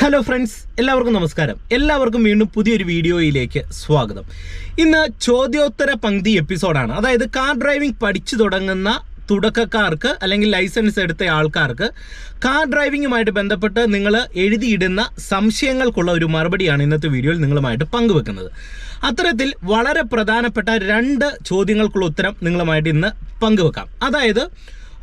Hello friends എല്ലാവർക്കും നമസ്കാരം. എല്ലാവർക്കും വീണ്ടും പുതിയൊരു വീഡിയോയിലേക്ക് സ്വാഗതം. ഇന്ന് ചോദ്യോത്തര പങ്ക്തി എപ്പിസോഡാണ്. അതായത് കാർ ഡ്രൈവിംഗ് പഠിച്ചു തുടങ്ങുന്ന തുടക്കക്കാർക്ക് അല്ലെങ്കിൽ ലൈസൻസ് എടുത്ത ആൾക്കാർക്ക് കാർ ഡ്രൈവിങ്ങുമായിട്ട് ബന്ധപ്പെട്ട് നിങ്ങൾ എഴുതിയിടുന്ന സംശയങ്ങൾക്കുള്ള ഒരു മറുപടിയാണ് ഇന്നത്തെ വീഡിയോയിൽ നിങ്ങളുമായിട്ട് പങ്കുവെക്കുന്നത്. അത്തരത്തിൽ വളരെ പ്രധാനപ്പെട്ട രണ്ട് ചോദ്യങ്ങൾക്കുള്ള ഉത്തരം നിങ്ങളുമായിട്ട് ഇന്ന് പങ്കുവെക്കാം. അതായത്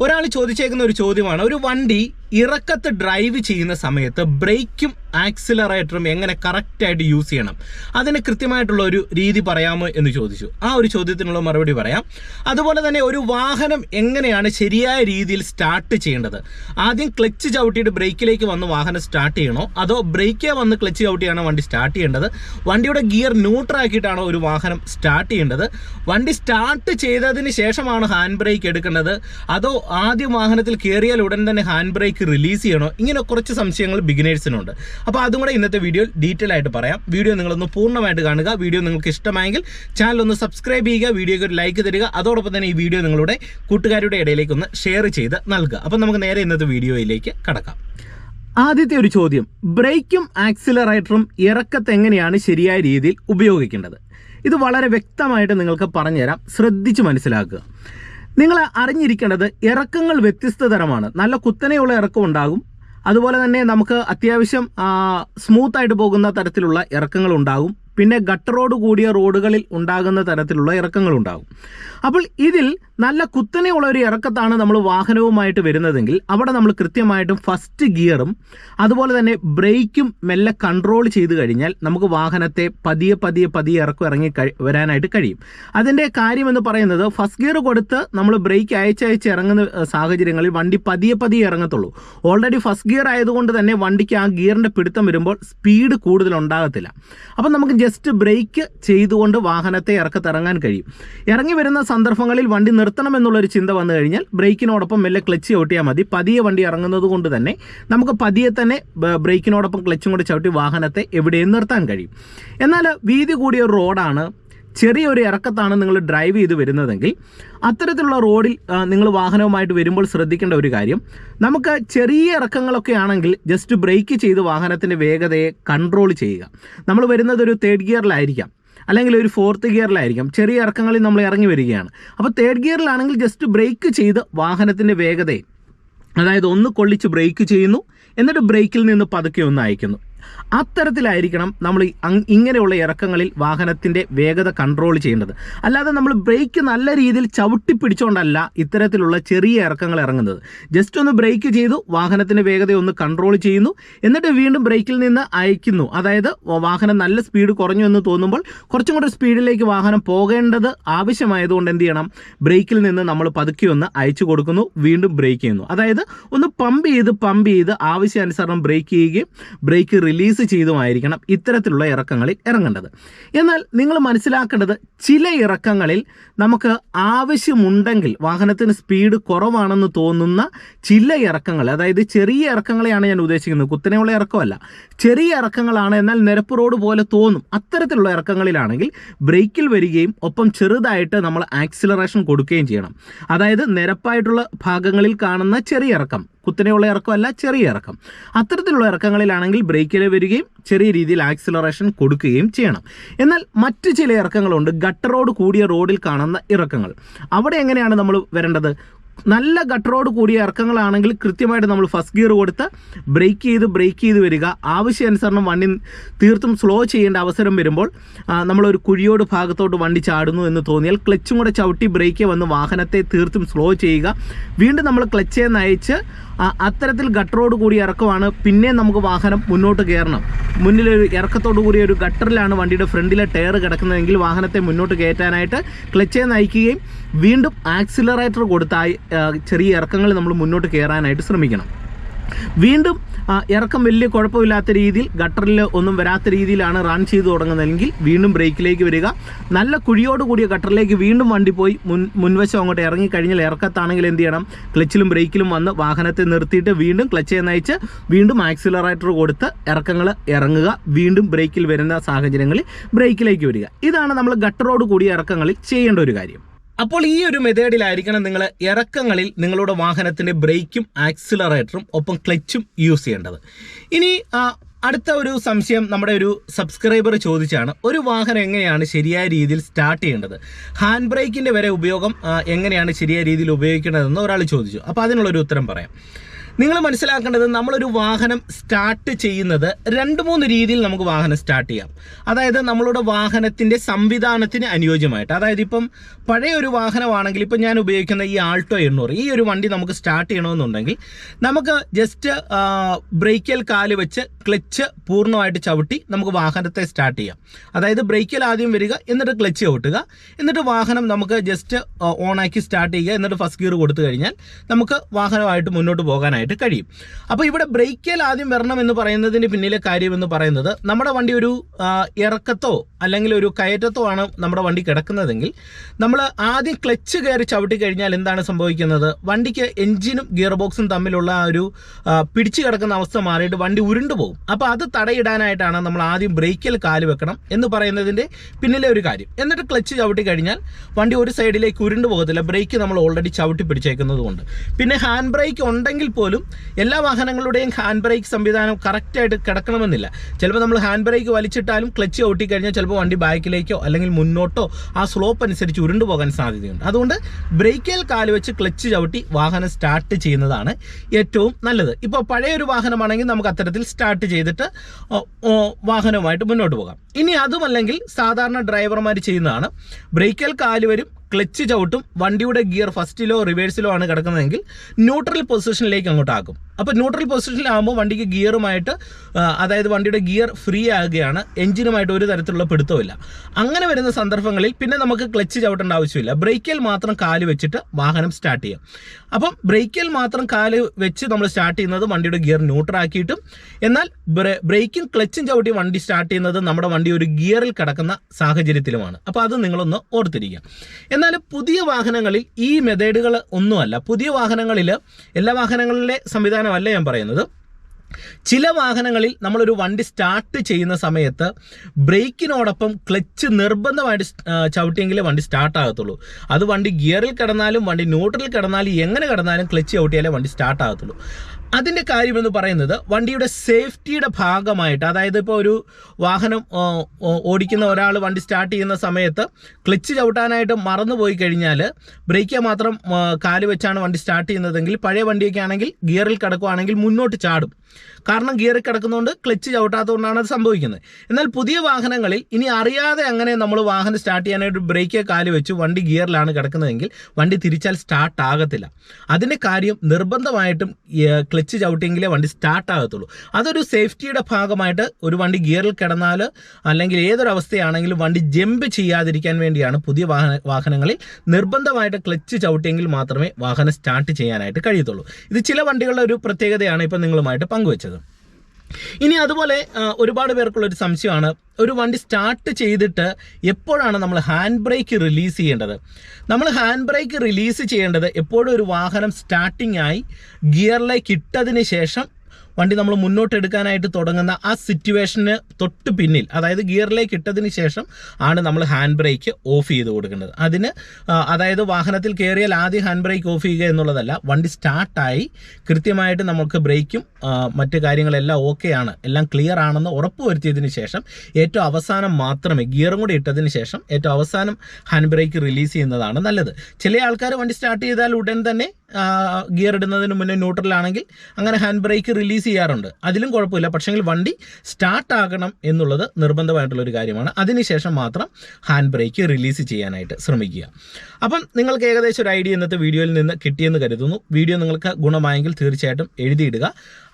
ഒരാൾ ചോദിച്ചേക്കുന്ന ഒരു ചോദ്യമാണ്. ഒരു വണ്ടി ഇറക്കത്ത് ഡ്രൈവ് ചെയ്യുന്ന സമയത്ത് ബ്രേക്കും ആക്സിലറേറ്ററും എങ്ങനെ കറക്റ്റായിട്ട് യൂസ് ചെയ്യണം? അതിന് കൃത്യമായിട്ടുള്ള ഒരു രീതി പറയാമോ എന്ന് ചോദിച്ചു. ആ ഒരു ചോദ്യത്തിനുള്ള മറുപടി പറയാം. അതുപോലെ തന്നെ ഒരു വാഹനം എങ്ങനെയാണ് ശരിയായ രീതിയിൽ സ്റ്റാർട്ട് ചെയ്യേണ്ടത്? ആദ്യം ക്ലച്ച് ചവിട്ടിയിട്ട് ബ്രേക്കിലേക്ക് വന്ന് വാഹനം സ്റ്റാർട്ട് ചെയ്യണോ? അതോ ബ്രേക്കേ വന്ന് ക്ലച്ച് ചവിട്ടിയാണോ വണ്ടി സ്റ്റാർട്ട് ചെയ്യേണ്ടത്? വണ്ടിയുടെ ഗിയർ ന്യൂട്രാക്കിയിട്ടാണോ ഒരു വാഹനം സ്റ്റാർട്ട് ചെയ്യേണ്ടത്? വണ്ടി സ്റ്റാർട്ട് ചെയ്തതിന് ശേഷമാണ് ഹാൻഡ് ബ്രേക്ക് എടുക്കേണ്ടത് അതോ ആദ്യം വാഹനത്തിൽ കയറിയാൽ ഉടൻ തന്നെ ഹാൻഡ് ബ്രേക്ക് റിലീസ് ചെയ്യണോ? ഇങ്ങനെ കുറച്ച് സംശയങ്ങൾ ബിഗിനേഴ്സിനുണ്ട് അപ്പോൾ അതും കൂടെ ഇന്നത്തെ വീഡിയോയിൽ ഡീറ്റെയിൽ ആയിട്ട് പറയാം. വീഡിയോ നിങ്ങളൊന്ന് പൂർണമായിട്ട് കാണുക. വീഡിയോ നിങ്ങൾക്ക് ഇഷ്ടമായെങ്കിൽ ചാനൽ ഒന്ന് സബ്സ്ക്രൈബ് ചെയ്യുക വീഡിയോയ്ക്ക് ഒരു ലൈക്ക് തരിക. അതോടൊപ്പം തന്നെ ഈ വീഡിയോ നിങ്ങളുടെ കൂട്ടുകാരുടെ ഇടയിലേക്ക് ഒന്ന് ഷെയർ ചെയ്ത് നൽകുക. അപ്പം നമുക്ക് നേരെ ഇന്നത്തെ വീഡിയോയിലേക്ക് കടക്കാം. ആദ്യത്തെ ഒരു ചോദ്യം. ബ്രേക്കും ആക്സിലറേറ്ററും ഇറക്കത്ത് എങ്ങനെയാണ് ശരിയായ രീതിയിൽ ഉപയോഗിക്കേണ്ടത്? ഇത് വളരെ വ്യക്തമായിട്ട് നിങ്ങൾക്ക് പറഞ്ഞുതരാം. ശ്രദ്ധിച്ച് മനസ്സിലാക്കുക. നിങ്ങൾ അറിഞ്ഞിരിക്കേണ്ടത് ഇറക്കങ്ങൾ വ്യത്യസ്ത തരമാണ് നല്ല കുത്തനെയുള്ള ഇറക്കം ഉണ്ടാകും. അതുപോലെ തന്നെ നമുക്ക് അത്യാവശ്യം സ്മൂത്തായിട്ട് പോകുന്ന തരത്തിലുള്ള ഇറക്കങ്ങൾ ഉണ്ടാകും. പിന്നെ ഗട്ടറോട് കൂടിയ റോഡുകളിൽ ഉണ്ടാകുന്ന തരത്തിലുള്ള ഇറക്കങ്ങൾ ഉണ്ടാകും അപ്പോൾ ഇതിൽ നല്ല കുത്തനെയുള്ള ഒരു ഇറക്കത്താണ് നമ്മൾ വാഹനവുമായിട്ട് വരുന്നതെങ്കിൽ അവിടെ നമ്മൾ കൃത്യമായിട്ടും ഫസ്റ്റ് ഗിയറും അതുപോലെ തന്നെ ബ്രേക്കും മെല്ലെ കൺട്രോൾ ചെയ്ത് കഴിഞ്ഞാൽ നമുക്ക് വാഹനത്തെ പതിയെ പതിയെ പതിയെ ഇറക്കം ഇറങ്ങി വരാനായിട്ട് കഴിയും. അതിന്റെ കാര്യമെന്ന് പറയുന്നത് ഫസ്റ്റ് ഗിയർ കൊടുത്ത് നമ്മൾ ബ്രേക്ക് അയച്ചയച്ച് ഇറങ്ങുന്ന സാഹചര്യങ്ങളിൽ വണ്ടി പതിയെ പതിയെ ഇറങ്ങത്തുള്ളൂ. ഓൾറെഡി ഫസ്റ്റ് ഗിയർ ആയതുകൊണ്ട് തന്നെ വണ്ടിക്ക് ആ ഗിയറിന്റെ പിടുത്തം വരുമ്പോൾ സ്പീഡ് കൂടുതൽ ഉണ്ടാകത്തില്ല അപ്പം നമുക്ക് ജസ്റ്റ് ബ്രേക്ക് ചെയ്തുകൊണ്ട് വാഹനത്തെ ഇറക്കത്തിറങ്ങാൻ കഴിയും. ഇറങ്ങി വരുന്ന സന്ദർഭങ്ങളിൽ വണ്ടി നിർത്തണം എന്നുള്ളൊരു ചിന്ത വന്നു കഴിഞ്ഞാൽ ബ്രേക്കിനോടൊപ്പം മെല്ലെ ക്ലച്ച് ചവിട്ടിയാൽ മതി. പതിയെ വണ്ടി ഇറങ്ങുന്നത് കൊണ്ട് തന്നെ നമുക്ക് പതിയെ തന്നെ ബ്രേക്കിനോടൊപ്പം ക്ലച്ചും കൂടി ചവിട്ടി വാഹനത്തെ എവിടെയും നിർത്താൻ കഴിയും. എന്നാൽ വീതി കൂടിയ റോഡാണ് ചെറിയൊരു ഇറക്കത്താണ് നിങ്ങൾ ഡ്രൈവ് ചെയ്ത് വരുന്നതെങ്കിൽ അത്തരത്തിലുള്ള റോഡിൽ നിങ്ങൾ വാഹനവുമായിട്ട് വരുമ്പോൾ ശ്രദ്ധിക്കേണ്ട ഒരു കാര്യം. നമുക്ക് ചെറിയ ഇറക്കങ്ങളൊക്കെ ആണെങ്കിൽ ജസ്റ്റ് ബ്രേക്ക് ചെയ്ത് വാഹനത്തിന്റെ വേഗതയെ കൺട്രോൾ ചെയ്യുക. നമ്മൾ വരുന്നത് ഒരു തേർഡ് ഗിയറിലായിരിക്കാം അല്ലെങ്കിൽ ഒരു ഫോർത്ത് ഗിയറിലായിരിക്കാം ചെറിയ ഇറക്കങ്ങളിൽ നമ്മൾ ഇറങ്ങി വരികയാണ്. അപ്പോൾ തേർഡ് ഗിയറിലാണെങ്കിൽ ജസ്റ്റ് ബ്രേക്ക് ചെയ്ത് വാഹനത്തിന്റെ വേഗതയെ അതായത് ഒന്ന് കൊള്ളിച്ച് ബ്രേക്ക് ചെയ്യുന്നു എന്നിട്ട് ബ്രേക്കിൽ നിന്ന് പതുക്കെ ഒന്ന് അയക്കുന്നു. അത്തരത്തിലായിരിക്കണം നമ്മൾ ഇങ്ങനെയുള്ള ഇറക്കങ്ങളിൽ വാഹനത്തിന്റെ വേഗത കൺട്രോൾ ചെയ്യേണ്ടത്. അല്ലാതെ നമ്മൾ ബ്രേക്ക് നല്ല രീതിയിൽ ചവിട്ടി പിടിച്ചുകൊണ്ടല്ല ഇത്തരത്തിലുള്ള ചെറിയ ഇറക്കങ്ങൾ ഇറങ്ങുന്നത്. ജസ്റ്റ് ഒന്ന് ബ്രേക്ക് ചെയ്തു വാഹനത്തിന്റെ വേഗത ഒന്ന് കൺട്രോൾ ചെയ്യുന്നു. എന്നിട്ട് വീണ്ടും ബ്രേക്കിൽ നിന്ന് അയക്കുന്നു. അതായത് വാഹനം നല്ല സ്പീഡ് കുറഞ്ഞു എന്ന് തോന്നുമ്പോൾ കുറച്ചും കൂടെ സ്പീഡിലേക്ക് വാഹനം പോകേണ്ടത് ആവശ്യമായതുകൊണ്ട് എന്ത് ചെയ്യണം? ബ്രേക്കിൽ നിന്ന് നമ്മൾ പതുക്കി ഒന്ന് അയച്ചു കൊടുക്കുന്നു വീണ്ടും ബ്രേക്ക് ചെയ്യുന്നു. അതായത് ഒന്ന് പമ്പ് ചെയ്ത് പമ്പ് ചെയ്ത് ആവശ്യാനുസരണം ബ്രേക്ക് ചെയ്യുകയും ബ്രേക്ക് റിലീസ് ചെയ്തുമായിരിക്കണം ഇത്തരത്തിലുള്ള ഇറക്കങ്ങളിൽ ഇറങ്ങേണ്ടത്. എന്നാൽ നിങ്ങൾ മനസ്സിലാക്കേണ്ടത് ചില ഇറക്കങ്ങളിൽ നമുക്ക് ആവശ്യമുണ്ടെങ്കിൽ വാഹനത്തിന് സ്പീഡ് കുറവാണെന്ന് തോന്നുന്ന ചില ഇറക്കങ്ങൾ അതായത് ചെറിയ ഇറക്കങ്ങളെയാണ് ഞാൻ ഉദ്ദേശിക്കുന്നത് കുത്തനെയുള്ള ഇറക്കമല്ല. ചെറിയ ഇറക്കങ്ങളാണ് എന്നാൽ നിരപ്പ് റോഡ് പോലെ തോന്നും. അത്തരത്തിലുള്ള ഇറക്കങ്ങളിലാണെങ്കിൽ ബ്രേക്കിൽ വരികയും ഒപ്പം ചെറുതായിട്ട് നമ്മൾ ആക്സിലറേഷൻ കൊടുക്കുകയും ചെയ്യണം. അതായത് നിരപ്പായിട്ടുള്ള ഭാഗങ്ങളിൽ കാണുന്ന ചെറിയ ഇറക്കം. കുത്തനെയുള്ള ഇറക്കമല്ല ചെറിയ ഇറക്കം. അത്തരത്തിലുള്ള ഇറക്കങ്ങളിലാണെങ്കിൽ ബ്രേക്കിൽ വരികയും ചെറിയ രീതിയിൽ ആക്സിലറേഷൻ കൊടുക്കുകയും ചെയ്യണം. എന്നാൽ മറ്റു ചില ഇറക്കങ്ങളുണ്ട് ഗട്ടറോട് കൂടിയ റോഡിൽ കാണുന്ന ഇറക്കങ്ങൾ. അവിടെ എങ്ങനെയാണ് നമ്മൾ വരേണ്ടത്? നല്ല ഗട്ടറോട് കൂടിയ ഇറക്കങ്ങളാണെങ്കിൽ കൃത്യമായിട്ട് നമ്മൾ ഫസ്റ്റ് ഗിയർ കൊടുത്ത് ബ്രേക്ക് ചെയ്ത് ബ്രേക്ക് ചെയ്ത് വരിക. ആവശ്യാനുസരണം വണ്ടി തീർത്തും സ്ലോ ചെയ്യേണ്ട അവസരം വരുമ്പോൾ നമ്മളൊരു കുഴിയോട് ഭാഗത്തോട്ട് വണ്ടി ചാടുന്നു എന്ന് തോന്നിയാൽ ക്ലച്ചും കൂടെ ചവിട്ടി ബ്രേക്ക് വന്ന് വാഹനത്തെ തീർത്തും സ്ലോ ചെയ്യുക. വീണ്ടും നമ്മൾ ക്ലച്ചേ നയിച്ച് അത്തരത്തിൽ ഗട്ടറോട് കൂടി ഇറക്കമാണ് പിന്നെ നമുക്ക് വാഹനം മുന്നോട്ട് കയറണം. മുന്നിലൊരു ഇറക്കത്തോടു കൂടിയ ഒരു ഗട്ടറിലാണ് വണ്ടിയുടെ ഫ്രണ്ടിലെ ടയർ കിടക്കുന്നതെങ്കിൽ വാഹനത്തെ മുന്നോട്ട് കയറ്റാനായിട്ട് ക്ലച്ചെ നയിക്കുകയും വീണ്ടും ആക്സിലറേറ്റർ കൊടുത്തായി ചെറിയ ഇറക്കങ്ങൾ നമ്മൾ മുന്നോട്ട് കയറാനായിട്ട് ശ്രമിക്കണം. വീണ്ടും ഇറക്കം വലിയ കുഴപ്പമില്ലാത്ത രീതിയിൽ ഗട്ടറിൽ ഒന്നും വരാത്ത രീതിയിലാണ് റൺ ചെയ്തു തുടങ്ങുന്നതെങ്കിൽ വീണ്ടും ബ്രേക്കിലേക്ക് വരിക. നല്ല കുഴിയോട് കൂടിയ ഗട്ടറിലേക്ക് വീണ്ടും വണ്ടി പോയി മുൻ മുൻവശം അങ്ങോട്ട് ഇറങ്ങി കഴിഞ്ഞാൽ ഇറക്കത്താണെങ്കിൽ എന്ത് ചെയ്യണം? ക്ലച്ചിലും ബ്രേക്കിലും വന്ന് വാഹനത്തെ നിർത്തിയിട്ട് വീണ്ടും ക്ലച്ച് നയിച്ച് വീണ്ടും ആക്സിലറേറ്റർ കൊടുത്ത് ഇറക്കങ്ങൾ ഇറങ്ങുക. വീണ്ടും ബ്രേക്കിൽ വരുന്ന സാഹചര്യങ്ങളിൽ ബ്രേക്കിലേക്ക് വരിക. ഇതാണ് നമ്മൾ ഗട്ടറോട് കൂടിയ ഇറക്കങ്ങളിൽ ചെയ്യേണ്ട ഒരു കാര്യം. അപ്പോൾ ഈ ഒരു മെത്തേഡിലായിരിക്കണം നിങ്ങൾ ഇറക്കങ്ങളിൽ നിങ്ങളുടെ വാഹനത്തിന്റെ ബ്രേക്കും ആക്സിലറേറ്ററും ഒപ്പം ക്ലച്ചും യൂസ് ചെയ്യേണ്ടത്. ഇനി അടുത്ത ഒരു സംശയം നമ്മുടെ ഒരു സബ്സ്ക്രൈബർ ചോദിച്ചാണ് ഒരു വാഹനം എങ്ങനെയാണ് ശരിയായ രീതിയിൽ സ്റ്റാർട്ട് ചെയ്യേണ്ടത്? ഹാൻഡ് ബ്രേക്കിന്റെ വരെ ഉപയോഗം എങ്ങനെയാണ് ശരിയായ രീതിയിൽ ഉപയോഗിക്കേണ്ടതെന്ന് ഒരാൾ ചോദിച്ചു. അപ്പോൾ അതിനുള്ളൊരു ഉത്തരം പറയാം. നിങ്ങൾ മനസ്സിലാക്കേണ്ടത് നമ്മളൊരു വാഹനം സ്റ്റാർട്ട് ചെയ്യുന്നത് രണ്ട് മൂന്ന് രീതിയിൽ നമുക്ക് വാഹനം സ്റ്റാർട്ട് ചെയ്യാം. അതായത് നമ്മളുടെ വാഹനത്തിന്റെ സംവിധാനത്തിന് അനുയോജ്യമായിട്ട്. അതായത് ഇപ്പം പഴയ ഒരു വാഹനമാണെങ്കിൽ ഇപ്പം ഞാൻ ഉപയോഗിക്കുന്ന ഈ ആൾട്ടോ എണ്ണൂറ് ഈ ഒരു വണ്ടി നമുക്ക് സ്റ്റാർട്ട് ചെയ്യണമെന്നുണ്ടെങ്കിൽ നമുക്ക് ജസ്റ്റ് ബ്രേക്കിൽ കാൽ വെച്ച് ക്ലച്ച് പൂർണമായിട്ട് ചവിട്ടി നമുക്ക് വാഹനത്തെ സ്റ്റാർട്ട് ചെയ്യാം. അതായത് ബ്രേക്കിൽ ആദ്യം വരിക എന്നിട്ട് ക്ലച്ച് ചവിട്ടുക എന്നിട്ട് വാഹനം നമുക്ക് ജസ്റ്റ് ഓണാക്കി സ്റ്റാർട്ട് ചെയ്യുക എന്നിട്ട് ഫസ്റ്റ് ഗിയർ കൊടുത്തു കഴിഞ്ഞാൽ നമുക്ക് വാഹനമായിട്ട് മുന്നോട്ട് പോകാനായിട്ട് കഴിയും. അപ്പോൾ ഇവിടെ ബ്രേക്കിൽ ആദ്യം വരണം എന്ന് പറയുന്നതിന് പിന്നിലെ കാര്യം എന്ന് പറയുന്നത് നമ്മുടെ വണ്ടി ഒരു ഇറക്കത്തോ അല്ലെങ്കിൽ ഒരു കയറ്റത്തോ ആണ് നമ്മുടെ വണ്ടി കിടക്കുന്നതെങ്കിൽ നമ്മൾ ആദ്യം ക്ലച്ച് കയറി ചവിട്ടി കഴിഞ്ഞാൽ എന്താണ് സംഭവിക്കുന്നത്? വണ്ടിക്ക് എഞ്ചിനും ഗിയർ ബോക്സും തമ്മിലുള്ള ആ ഒരു പിടിച്ചു കിടക്കുന്ന അവസ്ഥ മാറിയിട്ട് വണ്ടി ഉരുണ്ടു പോകും. അപ്പോൾ അത് തടയിടാനായിട്ടാണ് നമ്മൾ ആദ്യം ബ്രേക്കിൽ കാൽ വെക്കണം എന്ന് പറയുന്നതിന്റെ പിന്നിലെ ഒരു കാര്യം. എന്നിട്ട് ക്ലച്ച് ചവിട്ടി കഴിഞ്ഞാൽ വണ്ടി ഒരു സൈഡിലേക്ക് ഉരുണ്ടു പോകത്തില്ല. ബ്രേക്ക് നമ്മൾ ഓൾറെഡി ചവിട്ടി പിടിച്ചേക്കുന്നത് കൊണ്ട് പിന്നെ ഹാൻഡ് ബ്രേക്ക് ഉണ്ടെങ്കിൽ പോലും എല്ലാ വാഹനങ്ങളുടെയും ഹാൻഡ് ബ്രേക്ക് സംവിധാനം കറക്റ്റായിട്ട് കിടക്കണമെന്നില്ല. ചിലപ്പോൾ നമ്മൾ ഹാൻഡ് ബ്രേക്ക് വലിച്ചിട്ടാലും ക്ലച്ച് ഓട്ടിക്കഴിഞ്ഞാൽ കഴിഞ്ഞാൽ ചിലപ്പോൾ വണ്ടി ബാക്കിലേക്കോ അല്ലെങ്കിൽ മുന്നോട്ടോ ആ സ്ലോപ്പ് അനുസരിച്ച് ഉരുണ്ടു പോകാൻ സാധ്യതയുണ്ട്. അതുകൊണ്ട് ബ്രേക്കിൽ കാൽ വെച്ച് ക്ലച്ച് ചവിട്ടി വാഹനം സ്റ്റാർട്ട് ചെയ്യുന്നതാണ് ഏറ്റവും നല്ലത്. ഇപ്പോൾ പഴയൊരു വാഹനമാണെങ്കിൽ നമുക്ക് അത്തരത്തിൽ സ്റ്റാർട്ട് ചെയ്തിട്ട് വാഹനവുമായിട്ട് മുന്നോട്ട് പോകാം. ഇനി അതുമല്ലെങ്കിൽ സാധാരണ ഡ്രൈവർമാർ ചെയ്യുന്നതാണ്. ബ്രേക്കൽ കാൽ വരും ക്ലച്ച് ചവിട്ടും വണ്ടിയുടെ ഗിയർ ഫസ്റ്റിലോ റിവേഴ്സിലോ ആണ് കിടക്കുന്നതെങ്കിൽ ന്യൂട്രൽ പൊസിഷനിലേക്ക് അങ്ങോട്ട് ആക്കും അപ്പോൾ ന്യൂട്രൽ പൊസിഷനിലാകുമ്പോൾ വണ്ടിക്ക് ഗിയറുമായിട്ട് അതായത് വണ്ടിയുടെ ഗിയർ ഫ്രീ ആകുകയാണ്. എഞ്ചിനുമായിട്ട് ഒരു തരത്തിലുള്ള പിടുത്തമില്ല അങ്ങനെ വരുന്ന സന്ദർഭങ്ങളിൽ പിന്നെ നമുക്ക് ക്ലച്ച് ചവിട്ടേണ്ട ആവശ്യമില്ല. ബ്രേക്കിൽ മാത്രം കാൽ വെച്ചിട്ട് വാഹനം സ്റ്റാർട്ട് ചെയ്യാം. അപ്പം ബ്രേക്കിൽ മാത്രം കാൽ വെച്ച് നമ്മൾ സ്റ്റാർട്ട് ചെയ്യുന്നത് വണ്ടിയുടെ ഗിയർ ന്യൂട്രൽ ആക്കിയിട്ടും എന്നാൽ ബ്രേ- ബ്രേക്കും ക്ലച്ചും ചവിട്ടി വണ്ടി സ്റ്റാർട്ട് ചെയ്യുന്നത് നമ്മുടെ വണ്ടി ഒരു ഗിയറിൽ കിടക്കുന്ന സാഹചര്യത്തിലുമാണ്. അപ്പോൾ അത് നിങ്ങളൊന്ന് ഓർത്തിരിക്കുക. എന്നാൽ പുതിയ വാഹനങ്ങളിൽ ഈ മെത്തേഡുകൾ ഒന്നുമല്ല. പുതിയ വാഹനങ്ങളിൽ എല്ലാ വാഹനങ്ങളിലെ സംവിധാനമല്ല ഞാൻ പറയുന്നത്. ചില വാഹനങ്ങളിൽ നമ്മളൊരു വണ്ടി സ്റ്റാർട്ട് ചെയ്യുന്ന സമയത്ത് ബ്രേക്കിനോടൊപ്പം ക്ലച്ച് നിർബന്ധമായിട്ട് ചവിട്ടിയെങ്കിലേ വണ്ടി സ്റ്റാർട്ട് ആകത്തുള്ളൂ. അത് വണ്ടി ഗിയറിൽ കിടന്നാലും വണ്ടി ന്യൂട്രലിൽ കിടന്നാലും എങ്ങനെ കിടന്നാലും ക്ലച്ച് ചവിട്ടിയാലേ വണ്ടി സ്റ്റാർട്ട് ആകത്തുള്ളൂ. അതിന്റെ കാര്യമെന്ന് പറയുന്നത് വണ്ടിയുടെ സേഫ്റ്റിയുടെ ഭാഗമായിട്ട് അതായത് ഇപ്പോൾ ഒരു വാഹനം ഓടിക്കുന്ന ഒരാൾ വണ്ടി സ്റ്റാർട്ട് ചെയ്യുന്ന സമയത്ത് ക്ലച്ച് ചവിട്ടാനായിട്ട് മറന്നു പോയി കഴിഞ്ഞാൽ ബ്രേക്ക് മാത്രം കാൽ വെച്ചാണ് വണ്ടി സ്റ്റാർട്ട് ചെയ്യുന്നതെങ്കിൽ പഴയ വണ്ടിയൊക്കെ ആണെങ്കിൽ ഗിയറിൽ കിടക്കുവാണെങ്കിൽ മുന്നോട്ട് ചാടും. കാരണം ഗിയറിൽ കിടക്കുന്നതുകൊണ്ട് ക്ലച്ച് ചവിട്ടാത്തതുകൊണ്ടാണ് അത് സംഭവിക്കുന്നത്. എന്നാൽ പുതിയ വാഹനങ്ങളിൽ ഇനി അറിയാതെ അങ്ങനെ നമ്മൾ വാഹനം സ്റ്റാർട്ട് ചെയ്യാനായിട്ട് ബ്രേക്ക് കാൽ വെച്ച് വണ്ടി ഗിയറിലാണ് കിടക്കുന്നതെങ്കിൽ വണ്ടി തിരിച്ചാൽ സ്റ്റാർട്ട് ആകത്തില്ല. അതിന്റെ കാര്യം നിർബന്ധമായിട്ടും ക്ലച്ച് ചവിട്ടിയെങ്കിലേ വണ്ടി സ്റ്റാർട്ട് ആകത്തുള്ളൂ. അതൊരു സേഫ്റ്റിയുടെ ഭാഗമായിട്ട് ഒരു വണ്ടി ഗിയറിൽ കിടന്നാൽ അല്ലെങ്കിൽ ഏതൊരവസ്ഥയാണെങ്കിലും വണ്ടി ജമ്പ് ചെയ്യാതിരിക്കാൻ വേണ്ടിയാണ് പുതിയ വാഹന വാഹനങ്ങളിൽ നിർബന്ധമായിട്ട് ക്ലച്ച് ചവിട്ടിയെങ്കിൽ മാത്രമേ വാഹനം സ്റ്റാർട്ട് ചെയ്യാനായിട്ട് കഴിയത്തുള്ളൂ. ഇത് ചില വണ്ടികളുടെ ഒരു പ്രത്യേകതയാണ് ഇപ്പം നിങ്ങളുമായിട്ട് പങ്കുവച്ചത്. ഇനി അതുപോലെ ഒരുപാട് പേർക്കുള്ള ഒരു സംശയമാണ്. ഒരു വണ്ടി സ്റ്റാർട്ട് ചെയ്തിട്ട് എപ്പോഴാണ് നമ്മൾ ഹാൻഡ് ബ്രേക്ക് റിലീസ് ചെയ്യേണ്ടത്? നമ്മൾ ഹാൻഡ് ബ്രേക്ക് റിലീസ് ചെയ്യേണ്ടത് എപ്പോഴും ഒരു വാഹനം സ്റ്റാർട്ടിംഗ് ആയി ഗിയറിലേക്ക് ഇട്ടതിന് ശേഷം വണ്ടി നമ്മൾ മുന്നോട്ട് എടുക്കാനായിട്ട് തുടങ്ങുന്ന ആ സിറ്റുവേഷന് തൊട്ട് പിന്നിൽ അതായത് ഗിയറിലേക്ക് ഇട്ടതിന് ശേഷം ആണ് നമ്മൾ ഹാൻഡ് ബ്രേക്ക് ഓഫ് ചെയ്ത് കൊടുക്കേണ്ടത് അതിന് അതായത് വാഹനത്തിൽ കയറിയാൽ ആദ്യം ഹാൻഡ് ബ്രേക്ക് ഓഫ് ചെയ്യുക എന്നുള്ളതല്ല വണ്ടി സ്റ്റാർട്ടായി കൃത്യമായിട്ട് നമുക്ക് ബ്രേക്കും മറ്റു കാര്യങ്ങളെല്ലാം ഓക്കെ ആണ്. എല്ലാം ക്ലിയർ ആണെന്ന് ഉറപ്പ് വരുത്തിയതിന് ശേഷം ഏറ്റവും അവസാനം മാത്രമേ ഗിയറും കൂടി ഇട്ടതിന് ശേഷം ഏറ്റവും അവസാനം ഹാൻഡ് ബ്രേക്ക് റിലീസ് ചെയ്യുന്നതാണ് നല്ലത്. ചില ആൾക്കാർ വണ്ടി സ്റ്റാർട്ട് ചെയ്താൽ ഉടൻ തന്നെ ഗിയർ ഇടുന്നതിന് മുന്നേ ന്യൂട്രലാണെങ്കിൽ അങ്ങനെ ഹാൻഡ് ബ്രേക്ക് റിലീസ് ചെയ്യാറുണ്ട്. അതിലും കുഴപ്പമില്ല. പക്ഷേങ്കിൽ വണ്ടി സ്റ്റാർട്ട് ആകണം എന്നുള്ളത് നിർബന്ധമായിട്ടുള്ള ഒരു കാര്യമാണ്. അതിനുശേഷം മാത്രം ഹാൻഡ് ബ്രേക്ക് റിലീസ് ചെയ്യാനായിട്ട് ശ്രമിക്കുക. അപ്പം നിങ്ങൾക്ക് ഏകദേശം ഒരു ഐഡിയ ഇന്നത്തെ വീഡിയോയിൽ നിന്ന് കിട്ടിയെന്ന് കരുതുന്നു. വീഡിയോ നിങ്ങൾക്ക് ഗുണമായെങ്കിൽ തീർച്ചയായിട്ടും എഴുതിയിടുക.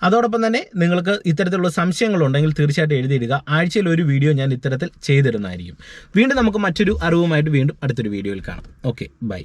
അതോടൊപ്പം തന്നെ നിങ്ങൾക്ക് ഇത്തരത്തിലുള്ള സംശയങ്ങളുണ്ടെങ്കിൽ തീർച്ചയായിട്ടും എഴുതിയിടുക. ആഴ്ചയിൽ ഒരു വീഡിയോ ഞാൻ ഇത്തരത്തിൽ ചെയ്തിരുന്നതായിരിക്കും വീണ്ടും നമുക്ക് മറ്റൊരു അറിവുമായിട്ട് വീണ്ടും അടുത്തൊരു വീഡിയോയിൽ കാണാം. Okay bye